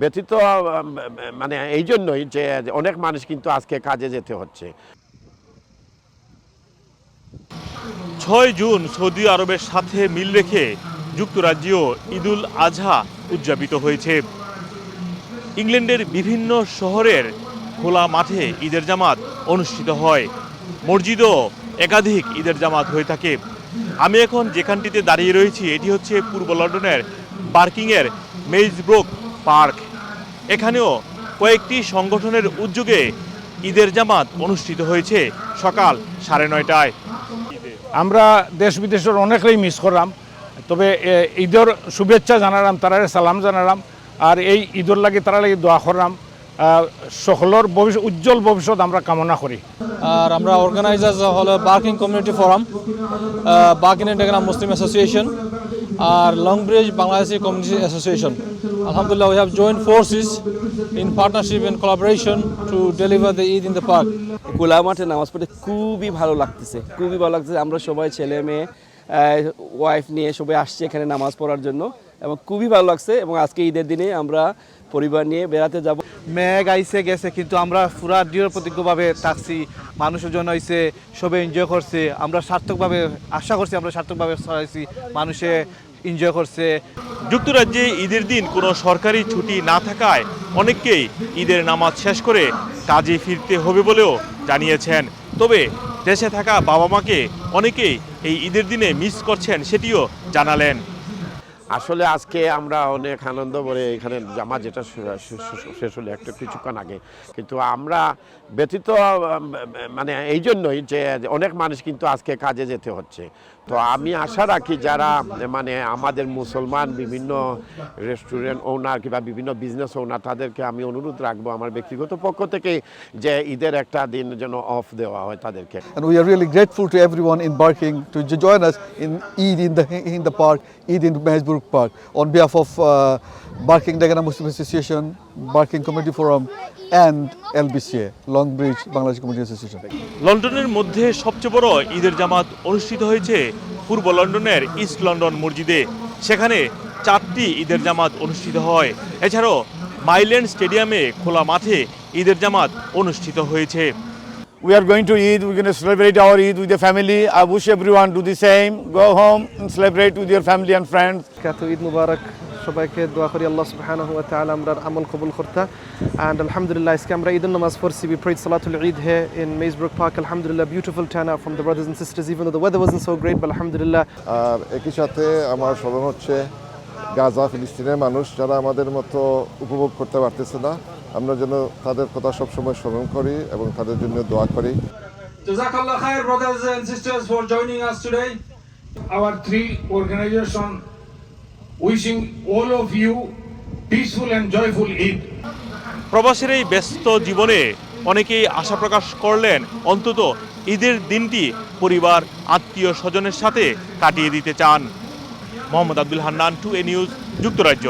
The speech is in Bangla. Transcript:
ব্যতীত মানে এই জন্যই যে অনেক মানুষ কিন্তু আজকে কাজে যেতে হচ্ছে। ছয় জুন সৌদি আরবের সাথে মিল রেখে যুক্তরাজ্যেও ঈদুল আজহা উদযাপিত হয়েছে। ইংল্যান্ডের বিভিন্ন শহরের খোলা মাঠে ঈদের জামাত অনুষ্ঠিত হয়। মসজিদও একাধিক ঈদের জামাত হয়ে থাকে। আমি এখন যেখানটিতে দাঁড়িয়ে রয়েছি, এটি হচ্ছে পূর্ব লন্ডনের বার্কিংয়ের মেইজব্রোক পার্ক। এখানেও কয়েকটি সংগঠনের উদ্যোগে ঈদের জামাত অনুষ্ঠিত হয়েছে সকাল সাড়ে নয়টায়। আমরা দেশ বিদেশের অনেকেই মিস করলাম। তবে ঈদের শুভেচ্ছা জানালাম তারা সালাম জানালাম আর এই ঈদের লাগি তারা লাগি দোয়া করলাম সকলের ভবিষ্যৎ উজ্জ্বল ভবিষ্যৎ আমরা কামনা করি। আর আমরা অর্গানাইজার হলো Barking community forum Barking Indian Muslim association আর Long Bridge Bangladeshi community association আলহামদুলিল্লাহ we have joint forces in partnership and collaboration to deliver the Eid in the park গোলা মাঠে নামাজ পড়তে খুবই ভালো লাগতেছে, খুবই ভালো লাগতেছে। আমরা সবাই ছেলে মেয়ে ওয়াইফ নিয়ে সবাই আসছি এখানে নামাজ পড়ার জন্য এবং খুবই ভালো লাগছে এবং আজকে ঈদের দিনে আমরা পরিবার নিয়ে বেড়াতে যাব। মেঘ আইসে গেছে, কিন্তু আমরা পুরা দৃঢ় প্রতিজ্ঞভাবে থাকছি, মানুষের জন্য হয়েছে সবে এনজয় করছে, আমরা সার্থকভাবে, আশা করছি আমরা সার্থকভাবে ছড়াইছি মানুষে এনজয় করছে। যুক্তরাজ্যে ঈদের দিন কোনো সরকারি ছুটি না থাকায় অনেককেই ঈদের নামাজ শেষ করে কাজে ফিরতে হবে বলেও জানিয়েছেন। তবে দেশে থাকা বাবা মাকে অনেকেই এই ঈদের দিনে মিস করছেন, সেটিও জানালেন। আসলে আজকে আমরা অনেক আনন্দ করে এখানে জামা যেটা শেষ হলো একটা কিছুক্ষণ আগে। কিন্তু আমরা ব্যতীত মানে এই জন্যই যে অনেক মানুষ কিন্তু আজকে কাজে যেতে হচ্ছে। তো আমি আশা রাখি যারা মানে আমাদের মুসলমান বিভিন্ন রেস্টুরেন্ট ওনার কিংবা বিভিন্ন বিজনেস ওনার, তাদেরকে আমি অনুরোধ রাখব আমার ব্যক্তিগত পক্ষ থেকে যে ঈদের একটা দিন যেন অফ দেওয়া হয় তাদেরকে। And we are really grateful to everyone in Barking to jo- join us in Eid in Mahersburg Park, on behalf of uh, Barking Dagana Muslim Association, Barking Community Forum, and LBCA, Long Bridge Bangladesh Community Association. লন্ডনের মধ্যে সবচেয়ে বড় ঈদের জামাত অনুষ্ঠিত হয়েছে পূর্ব লন্ডনের ইস্ট লন্ডন মসজিদে সেখানে চারটি ঈদের জামাত অনুষ্ঠিত হয় এছাড়াও মাইল্যান্ড স্টেডিয়ামে খোলা মাঠে ঈদের জামাত অনুষ্ঠিত হয়েছে We are going to Eid. We're going to celebrate our Eid with the family. I wish everyone do the same. Go home and celebrate with your family and friends. কাত ঈদ সবাইকে দোয়া করি আল্লাহ সুবহানাহু ওয়া তাআলা আমরার আমল কবুল করতা and alhamdulillah আজকে আমরা ঈদের নামাজ পড়ছি we prayed salatul eid here in Maysbrook Park alhamdulillah beautiful turnout from the brothers and sisters even though the weather wasn't so great but alhamdulillah আর একই সাথে আমার স্মরণ হচ্ছে গাজা ফিলিস্তিনের মানুষ যারা আমাদের মতো উপভোগ করতে পারতেছে না আমরা যেন তাদের কথা সবসময় স্মরণ করি এবং তাদের জন্য দোয়া করি Jazakallah khair, brothers and sisters, for joining us today. Our three organization wishing all of you peaceful and joyful Eid. প্রবাসের এই ব্যস্ত জীবনে অনেকেই আশা প্রকাশ করলেন অন্তত ঈদের দিনটি পরিবার আত্মীয় স্বজনের সাথে কাটিয়ে দিতে চান Mohammad Abdul Hannan to a news যুক্তরাজ্য